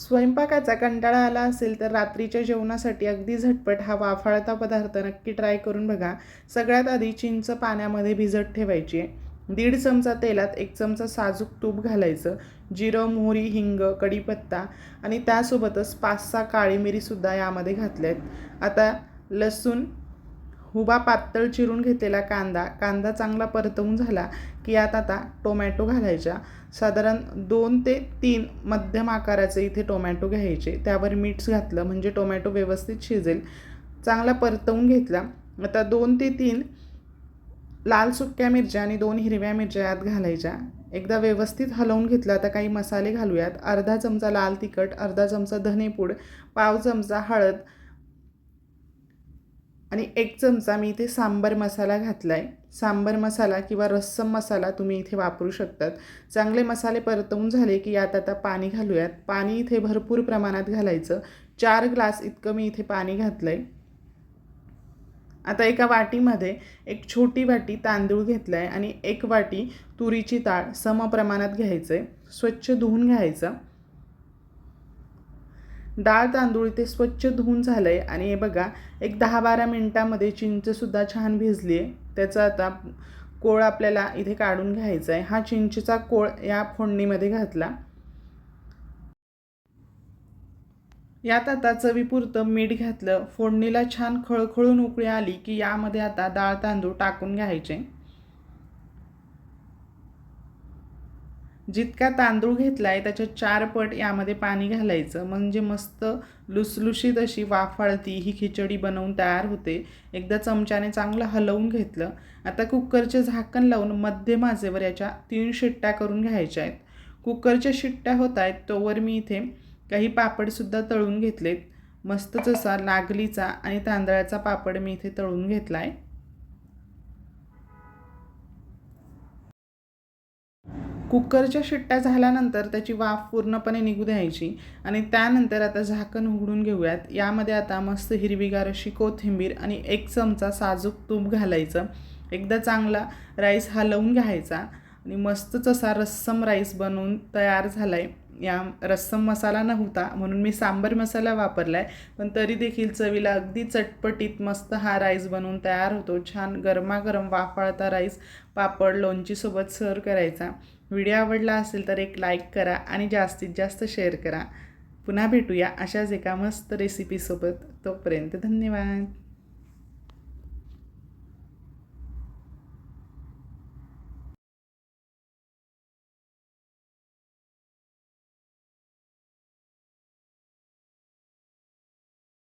स्वयंपाकाचा कंटाळा आला असेल तर रात्रीच्या जेवणासाठी अगदी झटपट हा वाफाळता पदार्थ नक्की ट्राय करून बघा. सगळ्यात आधी चिंच पाण्यामध्ये भिजत ठेवायची आहे. दीड चमचा तेलात एक चमचा साजूक तूप घालायचं. जिरं मोहरी हिंग कढीपत्ता आणि त्यासोबतच पाच सहा काळी मिरीसुद्धा यामध्ये घातल्या आहेत आता लसूण हुबा पातळ चिरून घेतलेला कांदा कांदा चांगला परतवून झाला की यात आता टोमॅटो घालायच्या साधारण दोन ते तीन मध्यम आकाराचे इथे टोमॅटो घ्यायचे. त्यावर मीठ घातलं म्हणजे टोमॅटो व्यवस्थित शिजेल. चांगला परतवून घेतला. आता दोन ते तीन लाल सुक्या मिरच्या आणि दोन हिरव्या मिरच्या यात घालायच्या. एकदा व्यवस्थित हलवून घेतलं. आता काही मसाले घालूयात. अर्धा चमचा लाल तिखट अर्धा चमचा धनेपूड पाव चमचा हळद आणि एक चमचा मी इथे सांबर मसाला घातला आहे सांबर मसाला किंवा रस्सम मसाला तुम्ही इथे वापरू शकतात. चांगले मसाले परतवून झाले की यात आता पाणी घालूयात. पाणी इथे भरपूर प्रमाणात घालायचं. चार ग्लास इतकं मी इथे पाणी घातलं आहे आता एका वाटीमध्ये एक छोटी वाटी तांदूळ घेतला आहे आणि एक वाटी तुरीची डाळ समप्रमाणात घ्यायचं आहे स्वच्छ धुवून घ्यायचं. डाळ तांदूळ इथे स्वच्छ धुवून झालं आहे आणि हे बघा एक दहा बारा मिनटामध्ये चिंचसुद्धा छान भिजली आहे त्याचा आता कोळ आपल्याला इथे काढून घ्यायचा आहे हा चिंचेचा कोळ या फोडणीमध्ये घातला. यात आता चवीपुरतं मीठ घातलं. फोडणीला छान खळखळून उकळी आली की यामध्ये आता डाळ तांदूळ टाकून घ्यायचे. जितका तांदूळ घेतला आहे त्याच्या चार पट यामध्ये पाणी घालायचं. म्हणजे मस्त लुसलुशीत अशी वाफाळती ही खिचडी बनवून तयार होते. एकदा चमच्याने चांगलं हलवून घेतलं. आता कुकरचे झाकण लावून मध्यम आचेवर याच्या तीन शिट्ट्या करून घ्यायच्या आहेत. कुकरच्या शिट्ट्या होत आहेत तोवर मी इथे काही पापडसुद्धा तळून घेतलेत. मस्त जसा लागलीचा आणि तांदळाचा पापड मी इथे तळून घेतला आहे कुकरच्या शिट्ट्या झाल्यानंतर त्याची वाफ पूर्णपणे निघू द्यायची आणि त्यानंतर आता झाकण उघडून घेऊयात. यामध्ये आता मस्त हिरवीगार अशी कोथिंबीर आणि एक चमचा साजूक तूप घालायचं. एकदा चांगला राईस हलवून घ्यायचा. आणि मस्तच असा रस्सम राईस बनवून तयार झाला आहे या रस्सम मसाला नव्हता म्हणून मी सांबर मसाला वापरला आहे पण तरी देखील चवीला अगदी चटपटीत मस्त हा राईस बनवून तयार होतो. छान गरमागरम वाफाळता राईस पापड लोणचीसोबत सर्व करायचा. व्हिडिओ आवडला असेल तर एक लाईक करा आणि जास्तीत जास्त शेअर करा. पुन्हा भेटूया अशाच एका मस्त रेसिपीसोबत तोपर्यंत धन्यवाद.